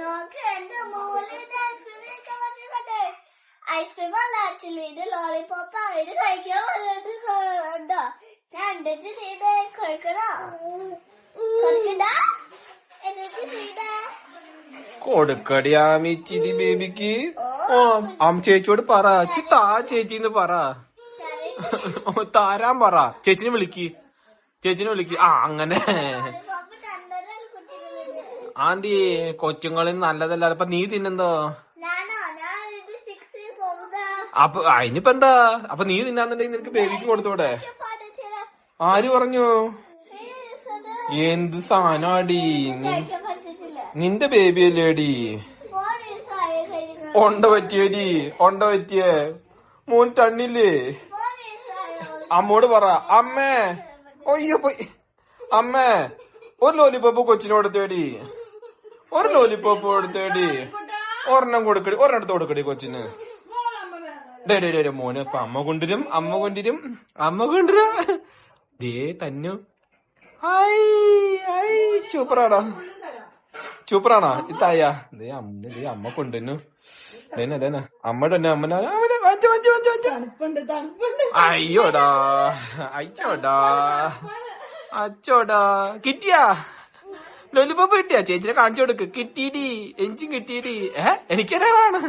നോക്ക് എന്റെ മോളിന്റെ ഐസ്ക്രീം കഴിക്കാൻ പറ്റുന്നുണ്ട് ഐസ്ക്രീം അല്ല ആക്ച്വലി ഇത് ലോളിപോപ്പ് ആണ് ഇത് കഴിക്കാൻ പറ്റുന്നുണ്ടോ ഞാൻ എന്നിട്ട് ചെയ്ത്. കൊടുക്കണോ? കൊടുക്കണ്ട? എന്നിട്ട് ചെയ്ത. കൊടുക്കടി ആമിച്ചിരി ബേബിക്ക്. ഓ അം ചേച്ചിയോട് പറ. ചി താ ചേച്ചിന്ന് പറ. താരാൻ പറ. ചേച്ചിനെ വിളിക്ക്. ചേച്ചിനെ വിളിക്ക്. ആ അങ്ങനെ. ആന്റി കൊച്ചുങ്ങളിൽ നല്ലതല്ല അപ്പൊ നീ തിന്നെന്തോ? അപ്പൊ അതിനിപ്പോ എന്താ? അപ്പൊ നീ തിന്നാന്നുണ്ടെങ്കിൽ നിനക്ക് ബേബിക്ക് കൊടുത്തോടെ. ആര് പറഞ്ഞു? എന്ത് സാനാടി നിന്റെ ബേബി അല്ലേടി? ഒണ്ട പറ്റിയടി ഒണ്ട പറ്റിയേ. ടണ്ണില്ലേ ഡേയ്സ് ആയോ അമ്മോട് പറ അമ്മേ. ഒയ്യോ പോയി. അമ്മേ ഒരു ലോലിപ്പോ കൊച്ചിനോട് കൊടുത്തേടി. ഒരു ലോലിപ്പോപ്പ് കൊടുത്തേടി. ഒരെണ്ണം കൊടുക്കടി. ഒരെണ്ണത്ത് കൊടുക്കടി കൊച്ചിന്. ഡേ ഡേ ഡേ ഡേ, മോനെ ഇപ്പൊ അമ്മ കൊണ്ടുവരും അമ്മ കൊണ്ടുവരും അമ്മ കൊണ്ടുവരും. ദേ തന്നു. ഹായ് ഹായ് സൂപ്പറാടാ സൂപ്പറാണോ ഇത്തായ ദേ അമ്മ ദേ അമ്മ കൊണ്ടുവന്നു. അതന്നെ അതന്നെ അമ്മ തന്നെ അമ്മ അമ്മ വാഞ്ചു വാഞ്ചു വാഞ്ചു വാഞ്ചു തണുപ്പുണ്ട് തണുപ്പുണ്ട്. അയ്യോടാ. അയ്യോടാ. അച്ചോടാ. കിട്ടിയാ? ലോലിപ്പോപ്പ് കിട്ടിയാ? ചേച്ചിനെ കാണിച്ചു കൊടുക്ക്. കിട്ടിയിടി. എഞ്ചിൻ കിട്ടിയിടി. ഏ എനിക്കറിയാണ്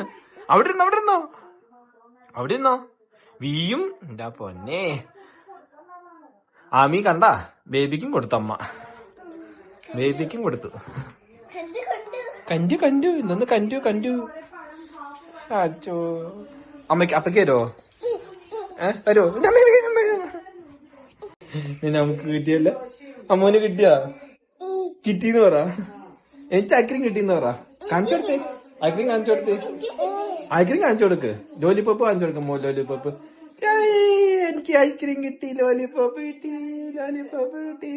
അവിടെ ഇരുന്നോ അവിടെ ഇരുന്നോ അവിടെ ഇരുന്നോ വീയും എന്താ പൊന്നെ? ആമി കണ്ട ബേബിക്കും കൊടുത്തു അമ്മ. ബേബിക്കും കൊടുത്തു. കണ്ടു കണ്ടു. ഇന്നൊന്ന് കണ്ടു കണ്ടു. അച്ചോ. അമ്മയ്ക്ക് അപ്പക്ക് തരോ ഏ തരോ. പിന്നെ നമുക്ക് കിട്ടിയല്ല? അമ്മൂന് കിട്ടിയാ? കിട്ടീന്ന് പറ. എനിക്ക് ഐക്രീം കിട്ടീന്ന് പറ. കാണിച്ചു കൊടുത്തേ അക്രം കാണിച്ചു കൊടുത്തേ അക്രം കാണിച്ചു കൊടുക്ക് ലോലിപ്പോപ്പ് കാണിച്ചു കൊടുക്കും മോ ലോലിപ്പോപ്പ് എനിക്ക് ഐസ്ക്രീം കിട്ടി ലോലിപ്പോപ്പ് കിട്ടി ലോലിപ്പോപ്പ് കിട്ടി.